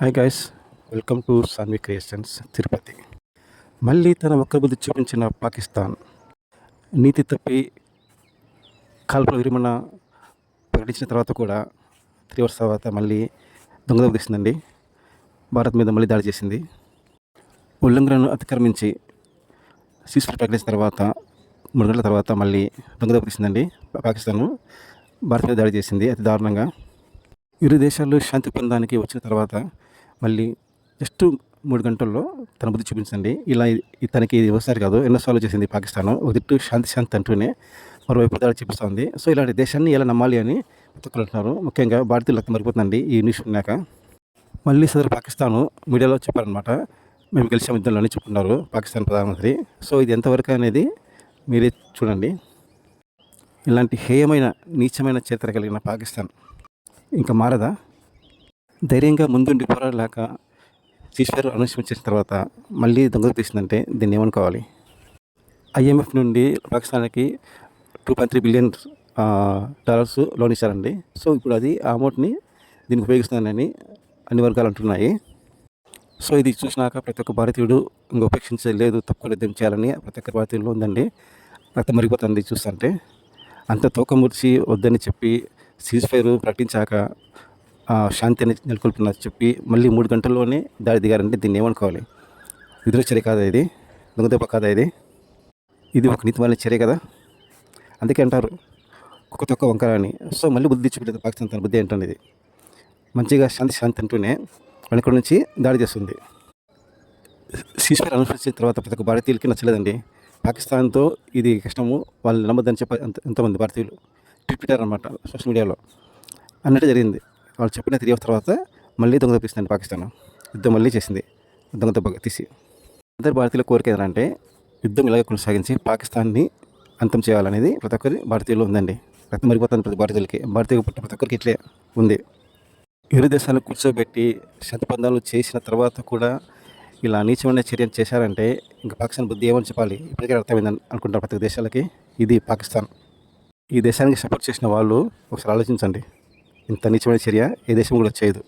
Hi guys welcome to Sanvi creations Tirupati మళ్ళీ తన ఒక్క బుద్ధి చూపించిన పాకిస్తాన్. నీతి తప్పి కాల్పుల విరమణ ప్రకటించిన తర్వాత కూడా త్రీ అవర్స్ తర్వాత మళ్ళీ దొంగదెబ్బ తీసిందండి. భారత్ మీద మళ్ళీ దాడి చేసింది. ఉల్లంఘనను అతిక్రమించి సీస్ఫైర్ ప్రకటించిన తర్వాత మూడు గంటల తర్వాత మళ్ళీ దొంగదెబ్బ తీసిందండి పాకిస్తాన్. భారత్ మీద దాడి చేసింది అతి దారుణంగా. ఇరు దేశాలు శాంతి పొందడానికి వచ్చిన తర్వాత మళ్ళీ జస్ట్ మూడు గంటల్లో తన బుద్ధి చూపించండి. ఇలా తనకి ఇది ఒకసారి కాదు ఎన్నోసార్లు చేసింది పాకిస్తాన్. ఒకటి శాంతి శాంతి అంటూనే మరోవైపు దాడి చూపిస్తుంది. సో ఇలాంటి దేశాన్ని ఎలా నమ్మాలి అని ప్రతి అంటున్నారు ముఖ్యంగా భారతీయులు రక్తం మరిపోతుందండి ఈ న్యూస్ ఉన్నాక మళ్ళీ సదరు పాకిస్తాను మీడియాలో చెప్పారనమాట మేము గెలిచాం యుద్ధంలో అని చెప్పుకున్నారు పాకిస్తాన్ ప్రధానమంత్రి. సో ఇది ఎంతవరకు అనేది మీరే చూడండి. ఇలాంటి హేయమైన నీచమైన చరిత్ర కలిగిన పాకిస్తాన్. ఇంకా మారదా? ధైర్యంగా ముందుండి పోరాడలేక ఈశ్వర్ అనౌన్స్మెంట్ చేసిన తర్వాత మళ్ళీ దొంగకు తీసిందంటే దీన్ని ఏమనుకోవాలి? ఐఎంఎఫ్ నుండి పాకిస్తాన్కి two point three billion dollars loan ఇచ్చారండి. సో ఇప్పుడు అది ఆ అమౌంట్ని దీనికి ఉపయోగిస్తుందని అన్ని వర్గాలు అంటున్నాయి. సో ఇది చూసినాక ప్రతి ఒక్క భారతీయుడు ఇంకా ఉపేక్షించలేదు తక్కువ యుద్ధం చేయాలని ప్రతి ఒక్క భారతీయుల్లో ఉందండి. రక్తం మరిగిపోతుంది చూస్తుంటే. అంత తూకం ముడిచి వద్దని చెప్పి సీజ్ ఫైర్ ప్రకటించాక శాంతి అని నెలకొల్పిన చెప్పి మళ్ళీ మూడు గంటల్లోనే దాడి దిగారంటే దీన్ని ఏమనుకోవాలి? విధుల చర్య కాదా ఇది? దొంగదెబ్బ కాదా ఇది? ఇది ఒక నీతిమైన చర్య కదా? అందుకే అంటారు కుక్క తొక్క వంకర అని. సో మళ్ళీ బుద్ధి చూపించలేదు పాకిస్తాన్ తన బుద్ధి ఏంటనేది. మంచిగా శాంతి శాంతి అంటూనే వెనక నుంచి దాడి చేస్తుంది. సీస్ఫైర్ అనుసరించిన తర్వాత ప్రతి ఒక్క భారతీయులకి నచ్చలేదండి. పాకిస్తాన్తో ఇది కష్టము వాళ్ళు నమ్మద్దని చెప్పి ఎంతమంది భారతీయులు ట్వీట్ పెట్టారనమాట సోషల్ మీడియాలో. అన్నట్టు జరిగింది. వాళ్ళు చెప్పిన త్రీ అవర్స్ తర్వాత మళ్ళీ దొంగ తప్పిస్తుంది పాకిస్తాన్. యుద్ధం మళ్ళీ చేసింది. దొంగ దెబ్బ తీసి. అందరు భారతీయుల కోరిక ఏంటంటే యుద్ధం ఇలాగే కొనసాగించి పాకిస్తాన్ని అంతం చేయాలనేది ప్రతి ఒక్కరి భారతీయులు ఉందండి. ప్రతి మరిపోతుంది ప్రతి భారతీయులకి. భారతీయ పుట్టిన ప్రతి ఒక్కరికి ఇట్లే ఉంది. ఇరు దేశాలు కూర్చోబెట్టి శతబంధాలు చేసిన తర్వాత కూడా ఇలా నీచమైన చర్యలు చేశారంటే ఇంకా పాకిస్తాన్ బుద్ధి ఏమని చెప్పాలి? ఇప్పటికే అర్థమైందని అనుకుంటారు ప్రతి దేశాలకి. ఇది పాకిస్తాన్. ఈ దేశానికి సపోర్ట్ చేసిన వాళ్ళు ఒకసారి ఆలోచించండి. ఇంత నీచమైన చర్య ఏ దేశం కూడా చేయదు.